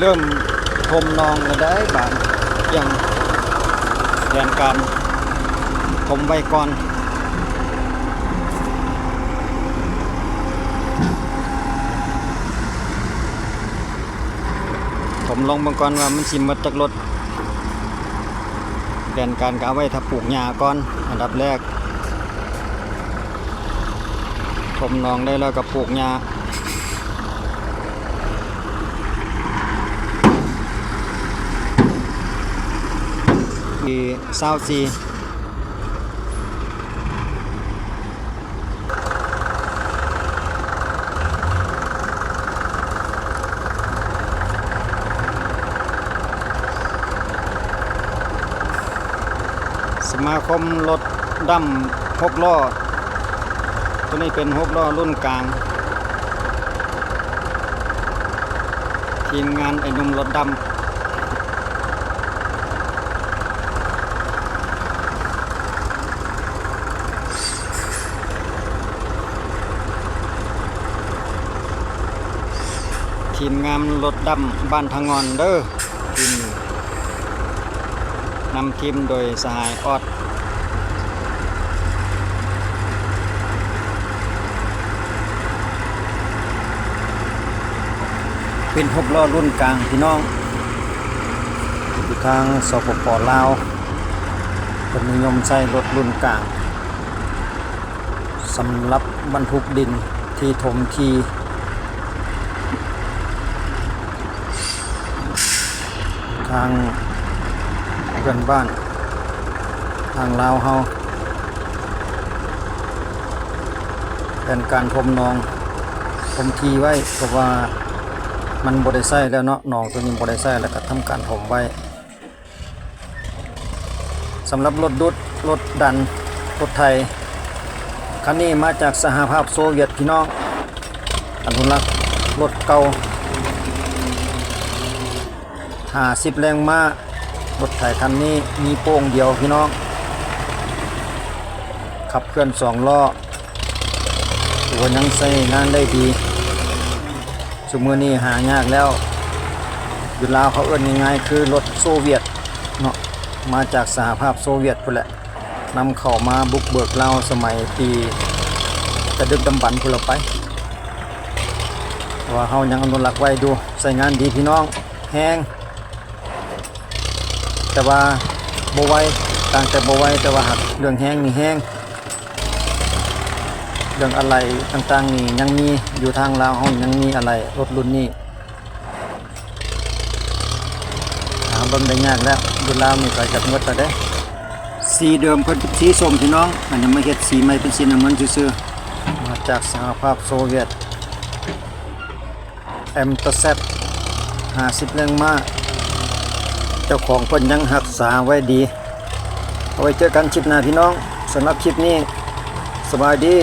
เริ่มทมนองแล้วได้บานยังแผนการทมไว้ก่อนผมลองบางก่อนว่ามันสิหมดจากรถแผนการก็เอาไว้ถ้าปลูกหญ้าก่อนอันดับแรกผมนองได้แล้วก็ปลูกหญ้า ปีเศร้าซีสมาคมรถดำหกล้อ ตัวนี้เป็นหกล้อรุ่นกลาง ทีมงานไอ้นุ่มรถดำ ทีมงานรถดำบ้านทางงอนเด้อทีมนำทีมโดยสหายออดเป็นหกล้อรุ่นกลางพี่น้องอยู่ทางสปปลาวเป็นนิยมใช้รถรุ่นกลางสำหรับบรรทุกดินที่ถมทีางเพื่อนบ้าน ทางลาวเฮาเป็นการทมนองทมทีไว้เพราะว่ามันบริไส้แล้วเนาะหนองตัวนี้บริไส้แล้วก็ทำการถมไว้สำหรับรถดุดรถดันรถไทยคันนี้มาจากสหภาพโซเวียตพี่น้องอันุรักรถเก่า หาสิบแรงม้ารถไถคันนี้มีโป้งเดียวพี่น้อง ขับเคลื่อนสองล้อหัวยังใช้งานได้ดีสมือนี้หายากแล้วอยู่ลาวเขาเอิ้นง่ายๆคือรถโซเวียตเนาะมาจากสหภาพโซเวียตพุ่นแหละนำเข้ามาบุกเบิกลาวสมัยปีกระดึกดำบรรพ์พุ่นละไปเราะว่าเฮายังอนุรักษ์ไว้ดูใส่งานดีพี่น้องแห้ง แต่ว่าบ่ไหวต่างแต่บ่ไหวแต่ว่าหักเรื่องแห้งนี่แห้งเรื่องอะไรต่างๆนี่ยังมีอยู่ทางลาวเฮายังมีอะไรรถรุ่นนี้หาเบิ่งได้ยากแล้วอยู่ลาวนี่ก็จักหมดแล้วเด้สีเดิมเพิ่นเป็นสีส้มพี่น้อง อันนี้มาเฮ็ดสีใหม่เป็นสีน้ำเงินซื่อๆมาจากสหภาพโซเวียตแอมตเซต50แรงม้า เจ้าของเพิ่นยังหักษาไว้ดี เอาไว้เจอกันคลิปหน้าพี่น้องสำหรับคลิปนี้ สบายดี